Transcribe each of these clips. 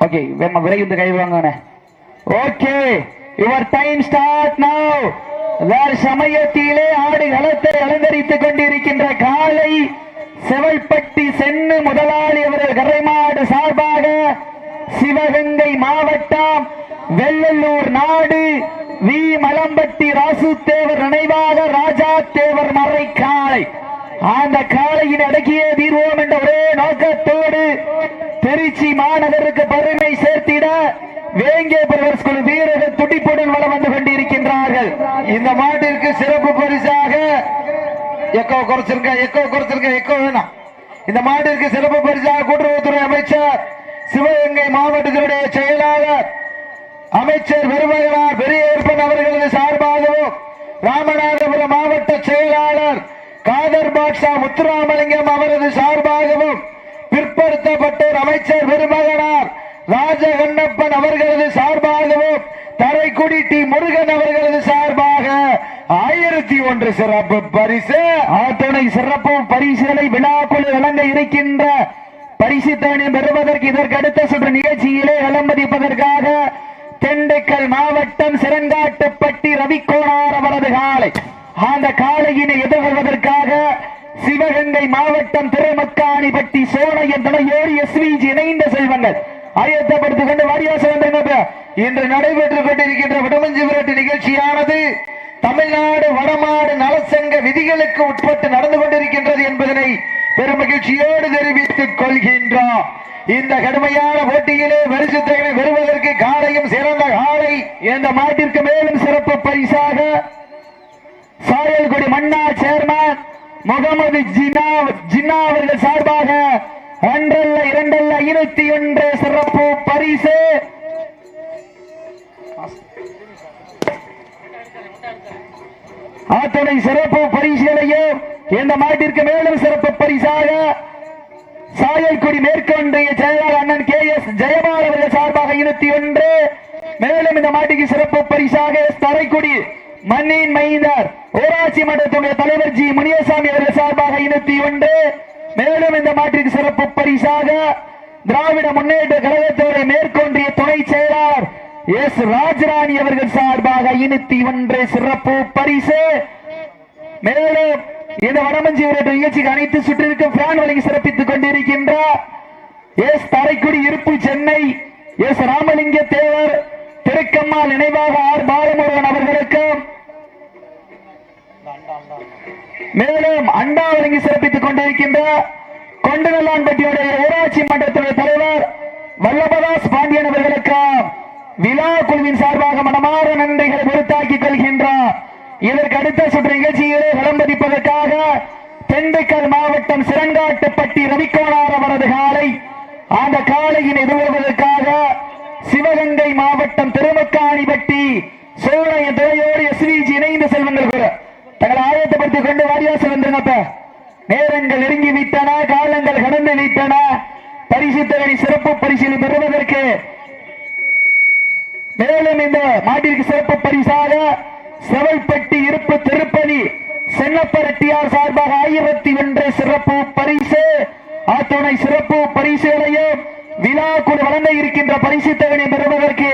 Okay வேமா விரைந்து கை வாங்க okay your time start now வேறு சமயத்திலே ஆடு களத்தை அலங்கரித்துக் கொண்டிருக்கின்ற காலை செவல்பட்டி சென்னு முதலாளி அவர்கள் கரைமாடு சார்பாக சிவகங்கை மாவட்டம் வெள்ளலூர் நாடு வி. மலம்பட்டி ராசு தேவர் நினைவாக ராஜா தேவர் மறை காளை. அந்த காலையின் அடக்கியே தீர்வோம் என்ற ஒரே நோக்கத்தோடு திருச்சி மாநகருக்கு பெருமை சேர்த்திட வேங்கே பிரதர்ஸ் குழு வீரர்கள் துடிப்புடன் வளம் வந்து கொண்டிருக்கின்றார்கள். இந்த மாட்டிற்கு சிறப்பு பரிசாக எக்கோ குறைச்சிருக்க எக்கோ குறைச்சிருக்க எக்கோ வேணாம். இந்த மாட்டிற்கு சிறப்பு பரிசாக கூட்டுறவுத்துறை அமைச்சர் சிவகங்கை மாவட்டத்தினுடைய செயலாளர் அமைச்சர் பெருமகனார் பெரியப்பன் அவர்களது சார்பாகவும் ராமநாதபுரம் மாவட்ட செயலாளர் காதர் பாட்ஷா முத்துராமலிங்கம் அவரது சார்பாகவும் பிற்படுத்தப்பட்டோர் அமைச்சர் பெருமகனார் ராஜகண்ணப்பன் அவர்களது சார்பாகவும் தரைக்குடி டி முருகன் அவர்களது சார்பாக ஆயிரத்தி ஒன்று சிறப்பு பரிசு. அத்துணை சிறப்பு பரிசுகளை விழாக்குழு வழங்க இருக்கின்ற பரிசு பெறுவதற்கு இதற்கு அடுத்த சுற்று நிகழ்ச்சியிலே விளம்பரிப்பதற்காக திண்டுக்கல் மாவட்டம் சிறங்காட்டுப்பட்டி ரவிக்கோணார் அவரது காலை. அந்த காளையினை எதிர்கொள்வதற்காக சிவகங்கை மாவட்டம் திருமக்காணிப்பட்டி சோழையன் துணையோடு எஸ்விஜி இணைந்த செல்வங்கள் ஆயத்தப்படுத்திக் கொண்டு வாரியாச இன்று நடைபெற்றுக் கொண்டிருக்கின்ற விடமஞ்சி விரட்டு நிகழ்ச்சியானது தமிழ்நாடு வடமாடு நலசங்க விதிகளுக்கு உட்பட்டு நடந்து கொண்டிருக்கின்றது என்பதனை பெருமகிழ்ச்சியோடு தெரிவித்துக் கொள்கின்றோம். இந்த கடுமையான போட்டியிலே பரிசுத்தகனை பெறுவதற்கு காலையும் சிறந்த காலை என்ற மாட்டிற்கு மேலும் சிறப்பு பரிசாக சாயல்குடி மன்னா சேர்மன் முகமது ஜினா ஜின்னா அவர்கள் சார்பாக ஒன்றல்ல இரண்டல்ல இருபத்தி ஒன்று சிறப்பு பரிசு. அத்தனை சிறப்பு பரிசுகளையும் இந்த மாட்டிற்கு மேலும் சிறப்பு பரிசாக சாயல்குடி மேற்கொன்றைய செயலாளர் அண்ணன் கே எஸ் ஜெயபால் அவர்கள் சார்பாக இருபத்தி ஒன்று. மேலும் இந்த மாட்டுக்கு சிறப்பு பரிசாக தரைக்குடி மண்ணின் மைந்தார் ஊராட்சி மன்றத்துடைய தலைவர் ஜி முனியசாமி அவர்கள் சார்பாக இருபத்தி ஒன்று மேலும் இந்த மாற்றிற்கு சிறப்பு பரிசாக திராவிட முன்னேற்ற கழகத்துடைய மேற்கொன்றிய துணை செயலாளர் எஸ் ராஜராணி அவர்கள் சார்பாக இனத்தி ஒன்று சிறப்பு பரிசு. மேலும் இந்த வடமஞ்சி விரட்டு நிகழ்ச்சிக்கு அனைத்து சுற்றிற்கு பிரான் வழங்கி சிறப்பித்துக் கொண்டிருக்கின்ற எஸ் தரைக்குடி இருப்பு சென்னை எஸ் ராமலிங்க தேவர் திருக்கம்மா நினைவாக ஆர் பாலமுருகன் அவர்களுக்கும் மேலும் அண்டா வழங்கி சிறப்பித்துக் கொண்டிருக்கின்ற கொண்டுநல்லான்பட்டியுடைய ஊராட்சி மன்றத்துடைய தலைவர் வல்லபதாஸ் பாண்டியன் அவர்களுக்கும் விழா குழுவின் சார்பாக மனமார நன்றிகளை பொறுத்தாக்கிக் கொள்கின்றார். இதற்கு அடுத்த சுற்று நிகழ்ச்சியிலே விளம்பரிப்பதற்காக திண்டுக்கல் மாவட்டம் சிறங்காட்டுப்பட்டி ரவிக்கோணார் அவரது காலை. அந்த காலையின் எதிர்வருவதற்காக சிவகங்கை மாவட்டம் திருமக்காணிப்பட்டி சோழைய துறையோடு எஸ்விஜி இணைந்து செல்வங்கள் கூட தங்களை ஆயத்தப்படுத்திக் கொண்டு வாரியாச வந்துருங்கப்ப நேரங்கள் நெருங்கி விட்டன காலங்கள் கடந்து விட்டன. பரிசுத்தவரை சிறப்பு பரிசீலி பெறுவதற்கு மேலும் இந்த மாட்டிற்கு சிறப்பு பரிசாக செவல்பட்டி இருப்பு திருப்பதி சென்னப்பரட்டியார் சார்பாக ஆயிரத்தி ஒன்று சிறப்பு பரிசு. ஆத்தோனை சிறப்பு பரிசுகளையும் விழா கூட வழங்க இருக்கின்ற பரிசு பெறுவதற்கு.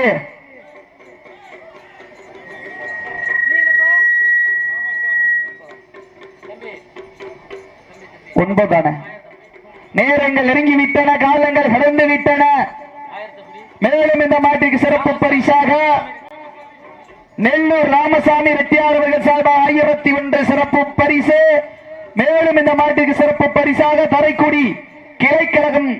ஒன்பதான. நேரங்கள் நெருங்கி விட்டன காலங்கள் கடந்து விட்டன மேலும் இந்த மாட்டிற்கு சிறப்பு பரிசாக நெல்லூர் ராமசாமி ரெட்டியார் அவர்கள் சார்பாக ஆயிரத்தி ஒன்று சிறப்பு பரிசு. மேலும் இந்த மாட்டுக்கு சிறப்பு பரிசாக Tharaikudi கிளைக்கழகம்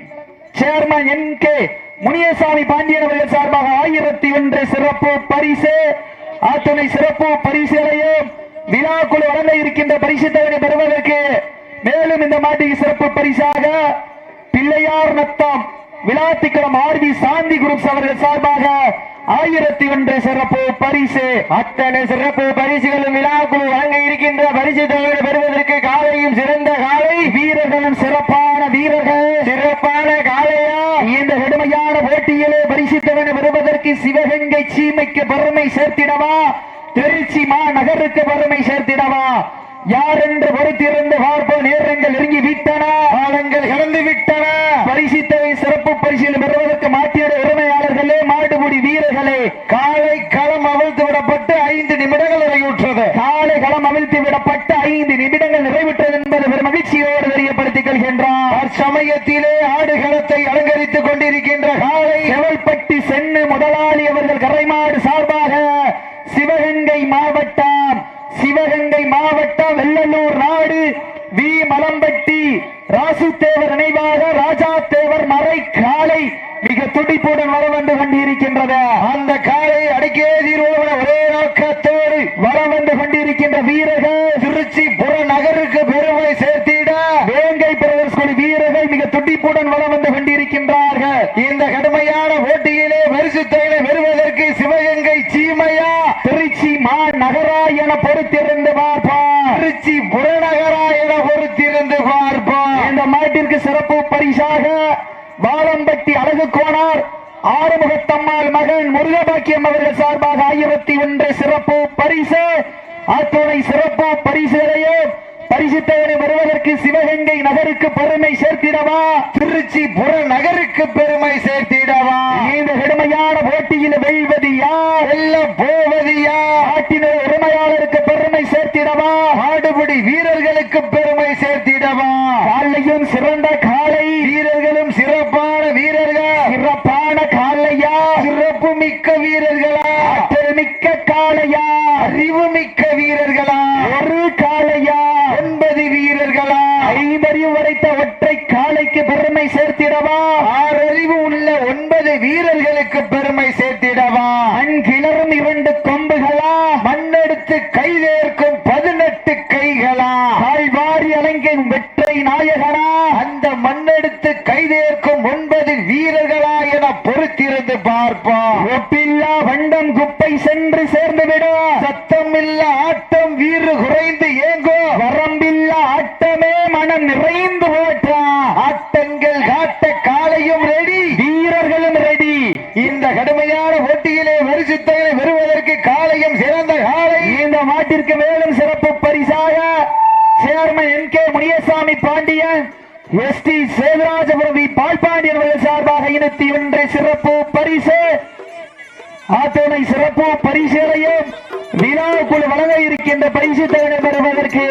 chairman N K Muniyasamy Pandian அவர்கள் சார்பாக ஆயிரத்தி ஒன்று சிறப்பு பரிசு. அத்துணை சிறப்பு பரிசுகளையும் விழாக்குழு வழங்க இருக்கின்ற பரிசு தவணை பெறுவதற்கு மேலும் இந்த மாட்டுக்கு சிறப்பு பரிசாக Pillaiyar Natham Vilathikulam R V Shanthi groups அவர்கள் சார்பாக ஆயிரத்தி ஒன்று சிறப்பு பரிசு. அத்தனை சிறப்பு பரிசுகளும் விழாக்குழு வழங்க இருக்கின்ற பரிசு தொகையை பெறுவதற்கு காலையும் சிறந்த காலை. வீரர்களும் சிறப்பான வீரர்கள். சிறப்பான காலையா இந்த கடுமையான போட்டியிலே பரிசு தொகை பெறுவதற்கு சிவகங்கை சீமைக்கு பெருமை சேர்த்திடவா? திருச்சி மாநகருக்கு பெருமை சேர்த்திடவா? யார் என்று பொறுத்திருந்து பார்ப்போம் நேரங்கள் நெருங்கி விட்டன? காலங்கள் கடந்து விட்டன. பரிசித்தவை சிறப்பு பரிசீலனை பெறுவதற்கு மாட்டியோட உரிமை மாடுபுடி வீரர்களே. காலை களம் அவிழ்த்து விடப்பட்டு ஐந்து நிமிடங்கள் நிறைவுற்றது. காலை களம் அவிழ்த்து விடப்பட்ட ஐந்து நிமிடங்கள் நிறைவுற்றது என்பது பெரும் மகிழ்ச்சியோடு தெரியப்படுத்திக் கொள்கின்றார். தற்சமயத்திலே ஆடுகளத்தை அலங்கரித்துக் கொண்டிருக்கின்ற காலை செவல்பட்டி சென்னு முதலாளி அவர்கள் கரைமாடு சார்பாக சிவகங்கை மாவட்டம் சிவகங்கை மாவட்டம் வெள்ளலூர் நாடு வி. மலம்பட்டி. ராசுத்தேவர் நினைவாக ராஜா தேவர் மறை காலை மிக துடிப்புடன் வரவந்து கொண்டிருக்கின்றது. அந்த காலை அடக்கியே தீர்வோட ஒரே நோக்கத்தோடு வரவந்து கொண்டிருக்கின்ற வீரர்கள் திருச்சி புற நகருக்கு பெருமை சேர்த்திட வேங்கை பிரதர்ஸ் வீரர்கள் மிக துடிப்புடன் வர வந்து கொண்டிருக்கின்றார்கள். இந்த கடுமையான போட்டியிலே பரிசு தொகையை பெறுவதற்கு சிவகங்கை சீமையா திருச்சி மா நகரா என பொறுத்திருந்து பார்ப்பார் திருச்சி என பொறுத்திருந்து பார்ப்போம். இந்த மாட்டிற்கு சிறப்பு பரிசாக வாழம்பட்டி அழகு கோனார் ஆறுமுகத்தம்மாள் மகன் முருகபாக்கியம் அவர்கள் சார்பாக ஆயிரத்தி ஒன்று சிறப்பு பரிசு. அத்துணை சிறப்பு பரிசுகளையும் பரிசுத்தவனை வருவதற்கு சிவகங்கை நகருக்கு பெருமை சேர்த்திடவா? திருச்சி புறநகருக்கு பெருமை சேர்த்திடவா Vivo me அந்த மண்ணெடுத்து கைதேர்க்கும் ஒன்பது வீரர்களா என பொறுத்திருந்து பார்ப்போம். ஒப்பில்லா வண்டம் குப்பை சென்று சேர்ந்து விடும் சத்தமில்ல ஆட்டம் வீறு குறைந்து ஏங்கோ வரம்பில்லா ஆட்டமே மனம் நிறைந்து ஓட்டா ஆட்டங்கள் காட்ட காலையும் ரெடி. வீரர்களும் ரெடி. இந்த கடுமையான போட்டியிலே வரிசுத்தலை பெறுவதற்கு காலையும் சிறந்த காலை. இந்த மாட்டிற்கு மேலும் சிறப்பு பரிசாக chairman N K Muniyasamy Pandian S D Sevarajapuram V Palpandian சார்பாக இனத்தி ஒன்று சிறப்பு பரிசு. அத்துணை சிறப்பு பரிசுகளையும் விழாவுக்குள் வழங்க இருக்கின்ற பரிசு தகவலை பெறுவதற்கு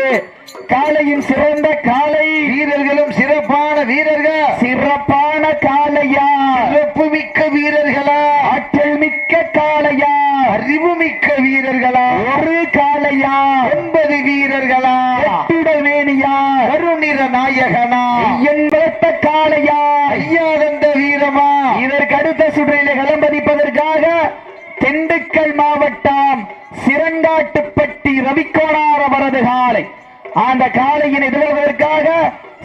காலையும் சிறந்த காலை வீரர்களும் சிறப்பான வீரர்கள். சிறப்பான காலையா சிறப்பு மிக்க வீரர்களா ஆற்றல் மிக்க காலையா அறிவு மிக்க வீரர்களா ஒரு காலையா ஒன்பது வீரர்களா எட்டுடல் மேனியா கருநிற நாயகனா என்பத்த காளையா ஐயானந்த இதற்கு அடுத்த சுற்றிலே களம்பதிப்பதற்காக திண்டுக்கல் மாவட்டம் சிறங்காட்டுப்பட்டி ரவிக்கோணார் அவரது காலை அந்த காளையின் எதிர்வதற்காக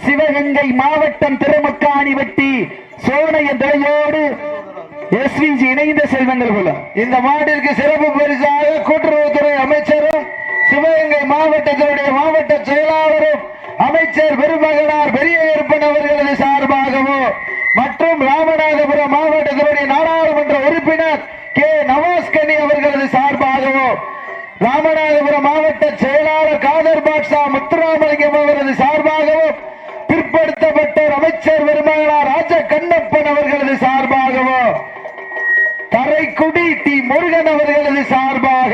சிவகங்கை மாவட்டம் திருமுக்காணி வெட்டி சோனைய தலையோடு எஸ்விஜி இணைந்த செல்வங்கள் குலம் இந்த மாட்டிற்கு சிறப்பு பரிசாக கூட்டுறவுத்துறை அமைச்சரும் சிவகங்கை மாவட்டத்தினுடைய மாவட்ட செயலாளரும் அமைச்சர் பெருமகனார் பெரிய ஏற்பன் அவர்களது சார்பாகவும் மற்றும் ராமநாதபுரம் மாவட்டத்தினுடைய நாடாளுமன்ற உறுப்பினர் கே நவாஸ்கனி அவர்களது சார்பாகவும் ராமநாதபுரம் மாவட்ட செயலாளர் காதர் பாட்ஷா முத்துராமலிங்கம் அவரது சார்பாகவும் பிற்படுத்தப்பட்டோர் அமைச்சர் பெருமகனார் ராஜ கண்ணப்பன் அவர்களது சார்பாகவோ தரைக்குடி டி முருகன் அவர்களது சார்பாக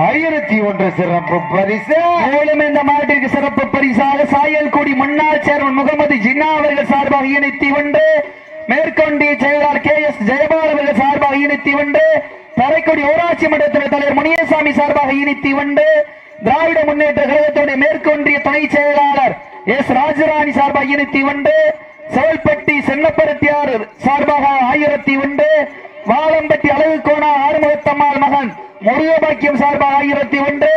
ஆயிரத்தி ஒன்று சிறப்பு பரிசு. மேலும் இந்த மாட்டிற்கு சிறப்பு பரிசாக சாயல்குடி முன்னாள் சேர்மன் முகமது ஜின்னா அவர்கள் சார்பாக இணைத்தி ஒன்று மேற்கொண்டிய செயலாளர் கே எஸ் ஜெயபால் அவர்கள் சார்பாக இணைத்தி ஒன்று தரைக்குடி ஊராட்சி மன்றத்தின் தலைவர் முனியசாமி சார்பாக இணைத்தி ஒன்று திராவிட முன்னேற்ற கழகத்துடைய மேற்கொன்றிய துணை செயலாளர் எஸ் ராஜராணி சார்பாக இணைத்தி ஒன்று செவல்பட்டி சென்னப்பருத்தியார் சார்பாக ஆயிரத்தி ஒன்று வாலம்பட்டி அழகு கோணா ஆறுமுகத்தம்மாள் மகன் முருகபாக்கியம் சார்பாக ஆயிரத்தி ஒன்று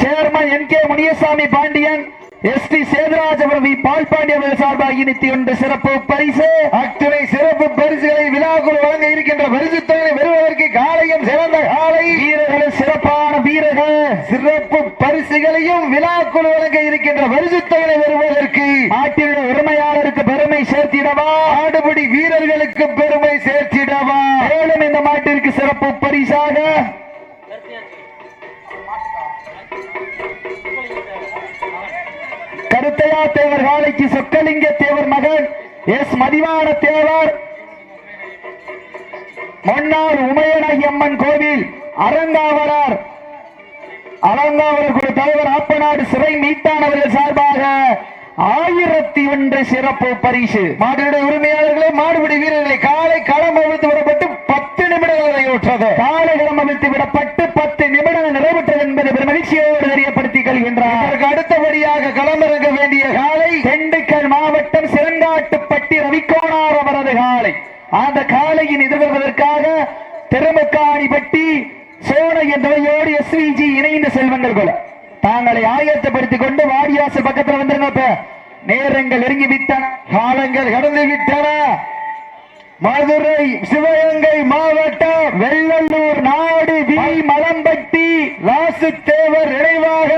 chairman N K Muniyasamy Pandian S D Sethurajapuram V Palpandi அவர்கள் சார்பாக இனித்தி ஒன்று சிறப்பு பரிசு. அத்துணை சிறப்பு பரிசுகளை விழாக்குள் வழங்க இருக்கின்ற பரிசுத்தங்களை பெறுவதற்கு காலையும் சிறந்த காலை. வீரர்கள் சிறப்பான வீரர்கள் சிறப்பு பரிசுகளையும் விழாக்குள் வழங்க இருக்கின்ற பரிசுத்தங்களை பெறுவதற்கு நாட்டினுடைய உரிமையாளருக்கு பெருமை சேர்த்திடவா? ஆடுபடி வீரர்களுக்கு பெருமை சேர்த்திடவா? மேலும் இந்த மாட்டிற்கு சிறப்பு பரிசாக கருத்தையா தேவர் காலைக்கு சொக்கலிங்க தேவர் மகன். எஸ் மதிவான தேவர். மன்னார் உமையனாகி அம்மன் கோவில் அரங்காவரார் அலங்காவலர் குழு தலைவர் ஆப்பநாடு சிறை மீட்டானவர்கள் சார்பாக ஆயிரத்தி ஒன்று சிறப்பு பரிசு. மாட்டினுடைய உரிமையாளர்களே மாடுபிடி வீரர்களை காலை களம் அவிழ்த்து வரப்பட்டு பத்து நிமிடங்கள் நிறைவுற்றது. காலைகளம் அவிழ்த்து விடப்பட்டு பத்து நிமிடங்கள் நிறைவுற்றது என்பதை மகிழ்ச்சியோடு தெரியப்படுத்திக் கொள்கின்றார். இதற்கு அடுத்தபடியாக களமிறங்க வேண்டிய காலை திண்டுக்கல் மாவட்டம் சிறங்காட்டுப்பட்டி ரவிக்கோணார் அவரது காலை. அந்த காலையின் எதிர்வருவதற்காக திருமுக்காணிப்பட்டி சோனை என்பவையோடு எஸ்விஜி இணைந்த செல்வங்கள் கொல தாங்களை ஆயத்தப்படுத்திக் கொண்டு வாடியாசல் பக்கத்துல இப்ப. நேரங்கள் நெருங்கி விட்டன காலங்கள் கடந்து விட்டன. மதுரை சிவகங்கை மாவட்டம் வெள்ளலூர் நாடு வி. மலம்பட்டி தேவர் நினைவாக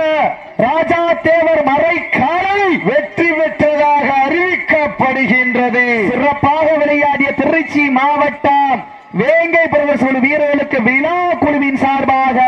ராஜா தேவர் மறைக்காலை வெற்றி பெற்றதாக அறிவிக்கப்படுகின்றது. சிறப்பாக விளையாடிய திருச்சி மாவட்டம் வேங்கை பிரதேச வீரர்களுக்கு வினா குழுவின் சார்பாக